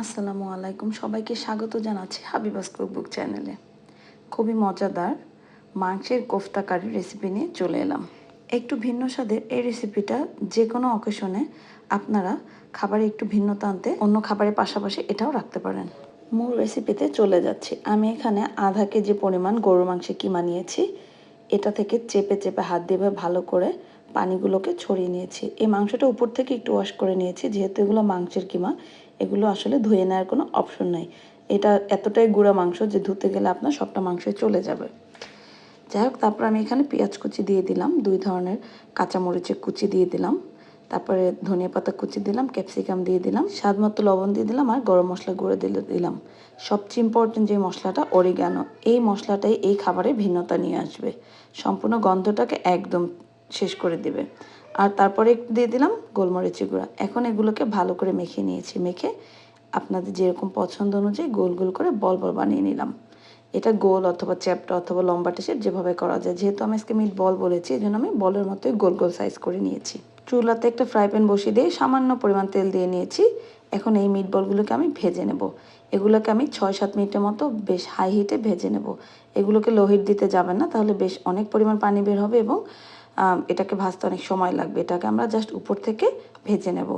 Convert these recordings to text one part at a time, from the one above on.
আসসালামু আলাইকুম। সবাইকে স্বাগত জানাচ্ছি হাবিবাস কুকবুক চ্যানেলে। খুবই মজাদার মাংসের কোফতা কারি রেসিপি নিয়ে চলে এলাম। একটু ভিন্ন স্বাদের এই রেসিপিটা যে কোনো অকেশনে আপনারা খাবারে একটু ভিন্নতা আনতে অন্য খাবারের পাশাপাশি এটাও রাখতে পারেন। মূল রেসিপিতে চলে যাচ্ছি। আমি এখানে আধা কেজি পরিমাণ গরুর মাংসে কিমা নিয়েছি। এটা থেকে চেপে চেপে হাত দিয়ে ভালো করে পানিগুলোকে ছড়িয়ে নিয়েছি। এই মাংসটা উপর থেকে একটু ওয়াশ করে নিয়েছি। যেহেতু এগুলো মাংসের কিমা এগুলো আসলে ধুয়ে নেওয়ার কোনো অপশন নাই। এটা এতটাই গুঁড়া মাংস যে ধুতে গেলে আপনার সবটা মাংসে চলে যাবে। যাই হোক, তারপর আমি এখানে পেঁয়াজ কুচি দিয়ে দিলাম, দুই ধরনের কাঁচামরিচের কুচি দিয়ে দিলাম, তারপরে ধনিয়া পাতা কুচি দিলাম, ক্যাপসিকাম দিয়ে দিলাম, স্বাদ মতো লবণ দিয়ে দিলাম আর গরম মশলা গুঁড়ো দিলে দিলাম। সবচেয়ে ইম্পর্টেন্ট যে মশলাটা অরিগানো এই মশলাটাই এই খাবারে ভিন্নতা নিয়ে আসবে। সম্পূর্ণ গন্ধটাকে একদম শেষ করে দিবে। আর তারপরে একটু দিয়ে দিলাম গোলমরিচি গুঁড়া। এখন এগুলোকে ভালো করে মেখে নিয়েছি। মেখে আপনাদের যেরকম পছন্দ অনুযায়ী গোল গোল করে বল বল বানিয়ে নিলাম। এটা গোল অথবা চ্যাপটা অথবা লম্বাটে শেপ যেভাবে করা যায়। যেহেতু আমি আজকে মিট বল বলেছি এই জন্য আমি বলের মতোই গোল গোল সাইজ করে নিয়েছি। চুলাতে একটা ফ্রাই প্যান বসিয়ে দিয়ে সামান্য পরিমাণ তেল দিয়ে নিয়েছি। এখন এই মিট বলগুলোকে আমি ভেজে নেব। এগুলোকে আমি ছয় সাত মিনিটের মতো বেশ হাই হিটে ভেজে নেব। এগুলোকে লো হিট দিতে যাবেন না, তাহলে বেশ অনেক পরিমাণ পানি বের হবে এবং এটাকে ভাজতে অনেক সময় লাগবে। এটাকে আমরা জাস্ট উপর থেকে ভেজে নেব।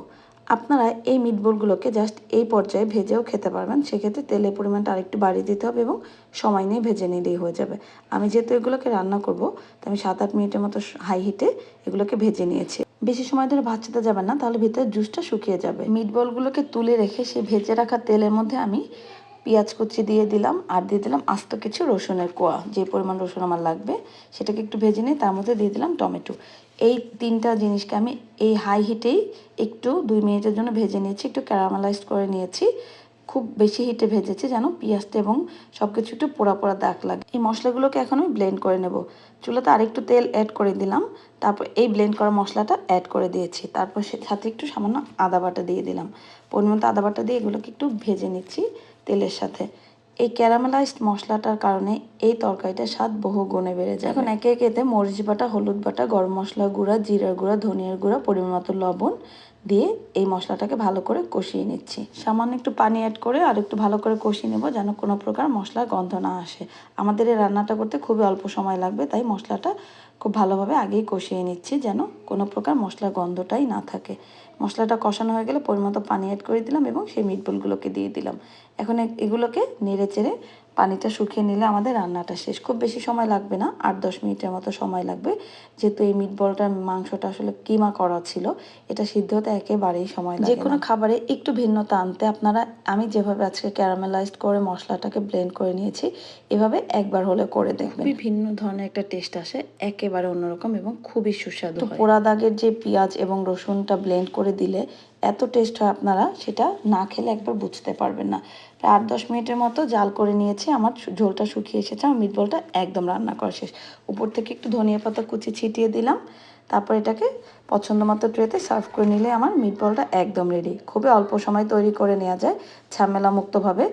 আপনারা এই মিটবলগুলোকে জাস্ট এই পর্যায়ে ভেজেও খেতে পারবেন। সেক্ষেত্রে তেলের পরিমাণটা আরেকটু বাড়িয়ে দিতে হবে এবং সময় নিয়ে ভেজে নিলেই হয়ে যাবে। আমি যেহেতু এগুলোকে রান্না করব তো আমি সাত আট মিনিটের মতো হাই হিটে এগুলোকে ভেজে নিয়েছি। বেশি সময় ধরে ভাজতে যাবেন না, তাহলে ভিতরে জুসটা শুকিয়ে যাবে। মিটবলগুলোকে তুলে রেখে সেই ভেজে রাখা তেলের মধ্যে আমি পেঁয়াজ কুচি দিয়ে দিলাম আর দিয়ে দিলাম আস্ত কিছু রসুনের কোয়া। যে পরিমাণ রসুন আমার লাগবে, সেটাকে একটু ভেজে নিয়ে তার মধ্যে দিয়ে দিলাম টমেটো। এই তিনটা জিনিসকে আমি এই হাই হিটেই একটু দুই মিনিটের জন্য ভেজে নিয়েছি, একটু ক্যারামেলাইজ করে নিয়েছি। খুব বেশি হিটে ভেজেছি যেন পেঁয়াজটা এবং সব কিছু একটু পোড়া পোড়া দাগ লাগে। এই মশলাগুলোকে এখন আমি ব্লেন্ড করে নেব। চুলাতে আরেকটু তেল অ্যাড করে দিলাম, তারপর এই ব্লেন্ড করা মশলাটা অ্যাড করে দিয়েছি। তারপর সাথে একটু সামান্য আদা বাটা দিয়ে দিলাম। পরিমাণ আদা বাটা দিয়ে এগুলোকে একটু ভেজে নিচ্ছি। তেলের সাথে। এই ক্যারামেলাইজড মশলাটার কারণে এই তরকারিটার স্বাদ বহু গুণে বেড়ে যায়। এখন একে একে এতে মরিচ বাটা, হলুদ বাটা, গরম মশলা গুঁড়া, জিরার গুঁড়া, ধনিয়ার গুঁড়া, পরিমাণ মতো লবণ দিয়ে এই মশলাটাকে ভালো করে কষিয়ে নিচ্ছি। সামান্য একটু পানি অ্যাড করে আর একটু ভালো করে কষিয়ে নেব যেন কোনো প্রকার মশলার গন্ধ না আসে। আমাদের এই রান্নাটা করতে খুবই অল্প সময় লাগবে, তাই মশলাটা খুব ভালোভাবে আগেই কষিয়ে নিচ্ছি যেন কোনো প্রকার মশলার গন্ধটাই না থাকে। মশলাটা কষানো হয়ে গেলে পরিমতো পানি অ্যাড করে দিলাম এবং সেই মিটবলগুলোকে দিয়ে দিলাম। এখন এগুলোকে নেড়ে চেড়ে পানিটা শুকিয়ে নিলে আমাদের রান্নাটা শেষ। খুব বেশি সময় লাগবে না আট দশ মিনিটের মতো সময় লাগবে। যেহেতু এই মিটবলটার মাংসটা আসলে কিমা করা ছিল এটা সিদ্ধ হতে একেবারেই সময় লাগে যে কোনো খাবারে একটু ভিন্নতা আনতে আপনারা আমি যেভাবে আজকে ক্যারামেলাইজড করে মশলাটাকে ব্লেন্ড করে নিয়েছি এভাবে একবার হলে করে দেখবেন। খুবই ভিন্ন ধরনের একটা টেস্ট আসে একেবারে অন্যরকম এবং খুবই সুস্বাদু পোড়া দাগের যে পেঁয়াজ এবং রসুনটা ব্লেন্ড করে দিলে এত টেস্ট হয় আপনারা, সেটা না খেলে একবার বুঝতে পারবেন না। প্রায় আট দশ মিনিটের মতো জাল করে নিয়েছি, আমার ঝোলটা শুকিয়ে এসেছে, আমার মিটবলটা একদম রান্না করা শেষ। উপর থেকে একটু ধনিয়া পাতা কুচি ছিটিয়ে দিলাম, তারপর এটাকে পছন্দ মতো ট্রেতে সার্ভ করে নিলে আমার মিটবলটা একদম রেডি খুবই অল্প সময় তৈরি করে নেওয়া যায়, ঝামেলা মুক্তভাবে।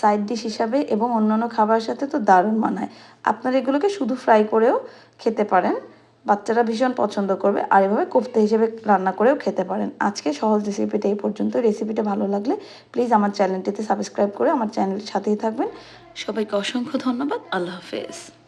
সাইড ডিশ হিসাবে এবং অন্যান্য খাবারের সাথে তো দারুণ মানায়। আপনারা এগুলোকে শুধু ফ্রাই করেও খেতে পারেন। বাচ্চারা ভীষণ পছন্দ করবে আর এভাবে কোফতে হিসেবে রান্না করেও খেতে পারেন। আজকে সহজ রেসিপিটা এই পর্যন্ত। রেসিপিটা ভালো লাগলে প্লিজ আমার চ্যানেলটিতে সাবস্ক্রাইব করে আমার চ্যানেলের সাথেই থাকবেন। সবাইকে অসংখ্য ধন্যবাদ। আল্লাহ হাফেজ।